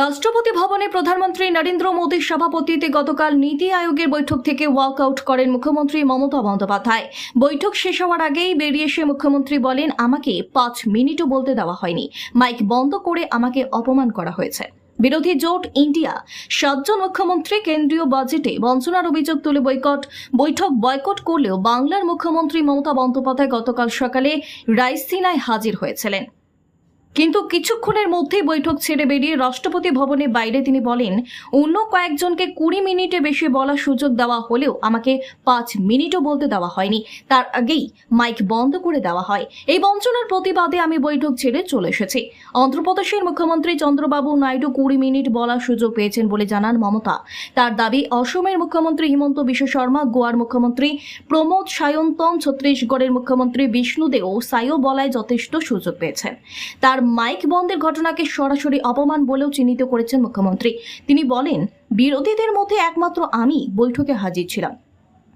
রাষ্ট্রপতি ভবনে প্রধানমন্ত্রী নরেন্দ্র মোদীর সভাপতিত্বে গতকাল নীতি আয়োগের বৈঠক থেকে ওয়াকআউট করেন মুখ্যমন্ত্রী মমতা বন্দ্যোপাধ্যায়। বৈঠক শেষ হওয়ার আগেই বেরিয়ে এসে মুখ্যমন্ত্রী বলেন, আমাকে পাঁচ মিনিটও বলতে দেওয়া হয়নি। মাইক বন্ধ করে আমাকে অপমান করা হয়েছে। বিরোধী জোট ইন্ডিয়া, সাতজন মুখ্যমন্ত্রী কেন্দ্রীয় বাজেটে বঞ্চনার অভিযোগ তুলে বৈকট। বৈঠক বয়কট করলেও বাংলার মুখ্যমন্ত্রী মমতা বন্দ্যোপাধ্যায় গতকাল সকালে রাইসিনায় হাজির হয়েছিলেন। কিন্তু কিছুক্ষণের মধ্যেই বৈঠক ছেড়ে বেরিয়ে রাষ্ট্রপতি ভবনের বাইরে তিনি বলেন, অন্য কয়েকজনকে কুড়ি মিনিটে বেশি বলার সুযোগ দেওয়া হলেও আমাকে পাঁচ মিনিটও বলতে দেওয়া হয়নি। তার আগেই মাইক বন্ধ করে দেওয়া হয়। এই বঞ্চনার প্রতিবাদে আমি বৈঠক ছেড়ে চলে এসেছি। অন্ধ্রপ্রদেশের মুখ্যমন্ত্রী চন্দ্রবাবু নাইডু কুড়ি মিনিট বলার সুযোগ পেয়েছেন বলে জানান মমতা। তার দাবি, অসমের মুখ্যমন্ত্রী হিমন্ত বিশ্ব শর্মা, গোয়ার মুখ্যমন্ত্রী প্রমোদ সায়ন্তন ছত্তিশগড়ের মুখ্যমন্ত্রী বিষ্ণুদেও সাইও বলায় যথেষ্ট সুযোগ পেয়েছেন। তার মাইক বন্ধের ঘটনাকে সরাসরি অপমান বলেও চিহ্নিত করেছেন মুখ্যমন্ত্রী। তিনি বলেন, বিরোধীদের মধ্যে একমাত্র আমি বৈঠকে হাজির ছিলাম।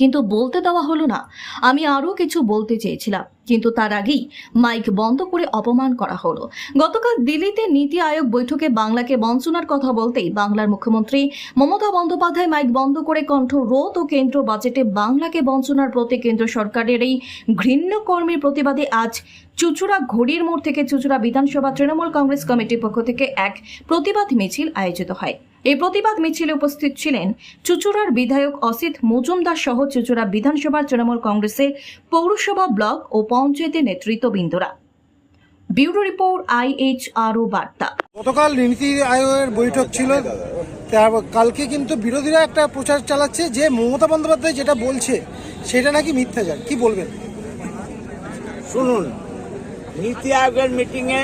কিন্তু বলতে দেওয়া হলো না। আমি আরও কিছু বলতে চেয়েছিলাম, কিন্তু তার আগেই মাইক বন্ধ করে অপমান করা হলো। গতকাল দিল্লিতে নীতি আয়োগ বৈঠকে বাংলাকে বঞ্চনার কথা বলতেই বাংলার মুখ্যমন্ত্রী মমতা বন্দ্যোপাধ্যায় মাইক বন্ধ করে কণ্ঠ রোধ ও কেন্দ্র বাজেটে বাংলাকে বঞ্চনার প্রতি কেন্দ্র সরকারের এই ঘৃণ্য কর্মীর প্রতিবাদে আজ চুচুড়া ঘড়ির মোড় থেকে চুচুড়া বিধানসভা তৃণমূল কংগ্রেস কমিটির পক্ষ থেকে এক প্রতিবাদ মিছিল আয়োজিত হয়। এই প্রতিবাদ মিছিলে উপস্থিত ছিলেন চুচুড়ার বিধায়ক অসিত মজুমদার সহ চুচুড়া বিধানসভার তৃণমূল কংগ্রেসের পৌরসভা ব্লক ও পঞ্চায়েতের নেতৃত্ববৃন্দরা। ব্যুরো রিপোর্ট আইএইচআরও বার্তা। গতকাল নীতি আয়োগের বৈঠক ছিল। তার- কালকে কিন্তু বিরোধীরা একটা প্রচার চালাচ্ছে যে মমতা বন্দ্যোপাধ্যায় যেটা বলছে সেটা নাকি মিথ্যাচার কি বলবেন? শুনুন নীতি আয়োগের মিটিংয়ে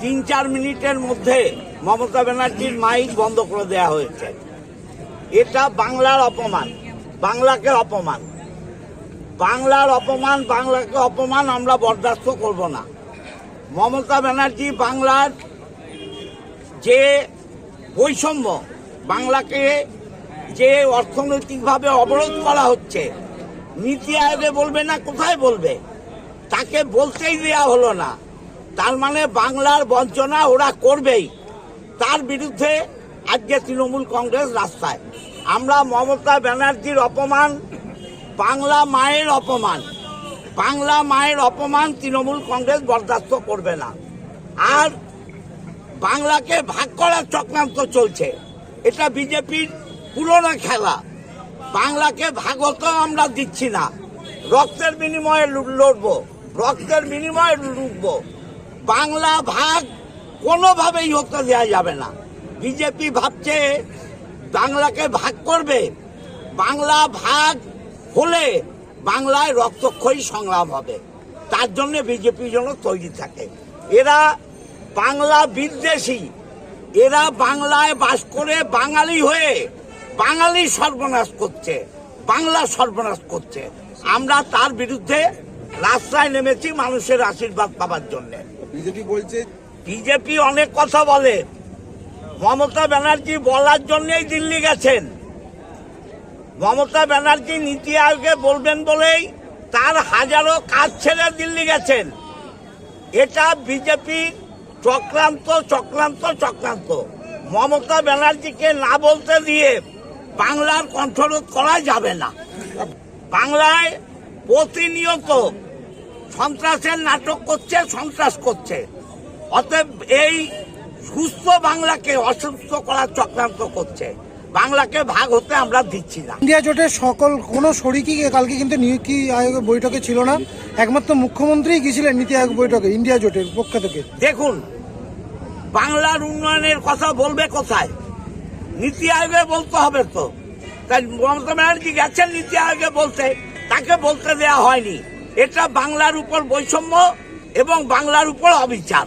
তিন চার মিনিটের মধ্যে মমতা ব্যানার্জির মাইক বন্ধ করে দেওয়া হয়েছে। এটা বাংলার অপমান। বাংলাকে অপমান। বাংলার অপমান, বাংলাকে অপমান আমরা বরদাস্ত করব না। মমতা ব্যানার্জি বাংলার যে বৈষম্য, বাংলাকে যে অর্থনৈতিকভাবে অবরোধ করা হচ্ছে, নীতি আয়োগে বলবে না, কোথায় বলবে? তাকে বলতেই দেয়া হলো না। তার মানে বাংলার বঞ্চনা ওরা করবেই। তার বিরুদ্ধে আজকে তৃণমূল কংগ্রেস রাস্তায়। আমরা মমতা ব্যানার্জির অপমান, বাংলা মায়ের অপমান, বাংলা মায়ের অপমান তৃণমূল কংগ্রেস বরদাস্ত করবে না। আর বাংলাকে ভাগ করার চক্রান্ত চলছে। এটা বিজেপির পুরনো খেলা। বাংলাকে ভাগত আমরা দিচ্ছি না। রক্তের বিনিময়ে লড়বো। রক্তের বিনিময়ে লুটবো। বাংলা ভাগ কোনোভাবেই হতে দেওয়া যাবে না। বিজেপি ভাবছে বাংলাকে ভাগ করবে। বাংলা ভাগ হলে বাংলায় রক্তক্ষয়ী সংগ্রাম হবে। তার জন্য বিজেপি যেন তৈরি থাকে। এরা বাংলা বিদ্বেষী। এরা বাংলায় বাস করে বাঙালি হয়ে বাঙালি সর্বনাশ করছে, বাংলা সর্বনাশ করছে। আমরা তার বিরুদ্ধে রাস্তায় নেমেছি মানুষের আশীর্বাদ পাবার জন্য। বিজেপি বলছে বিজেপি অনেক কথা বলে। মমতা ব্যানার্জি বলার জন্যই দিল্লি গেছেন। মমতা ব্যানার্জি নীতি আয়োগে বলবেন বলেই তার হাজারো কাজ ছেড়ে দিল্লি গেছেন। এটা বিজেপি চক্রান্ত চক্রান্ত চক্রান্ত। মমতা ব্যানার্জিকে না বলতে দিয়ে বাংলার কণ্ঠরোধ করা যাবে না। বাংলায় প্রতিনিয়ত সন্ত্রাসের নাটক করছে সন্ত্রাস করছে। অতএব এই সুস্থ বাংলাকে অসুস্থ করার চক্রান্ত করছে। বাংলাকে ভাগ হতে আমরা দিচ্ছি না। ইন্ডিয়া জোটের সকল কোনো শরিকই কালকে কিন্তু নীতি আয়োগের বৈঠকে ছিল না। একমাত্র মুখ্যমন্ত্রী গিয়েছিলেন নীতি আয়োগ বৈঠকে ইন্ডিয়া জোটের পক্ষ থেকে। দেখুন বাংলার উন্নয়নের কথা বলবে কোথায়? নীতি আয়োগে বলতে হবে তো। তাই মমতা ব্যানার্জি গেছেন নীতি আয়োগে বলতে তাকে বলতে দেয়া হয়নি। এটা বাংলার উপর বৈষম্য এবং বাংলার উপর অবিচার।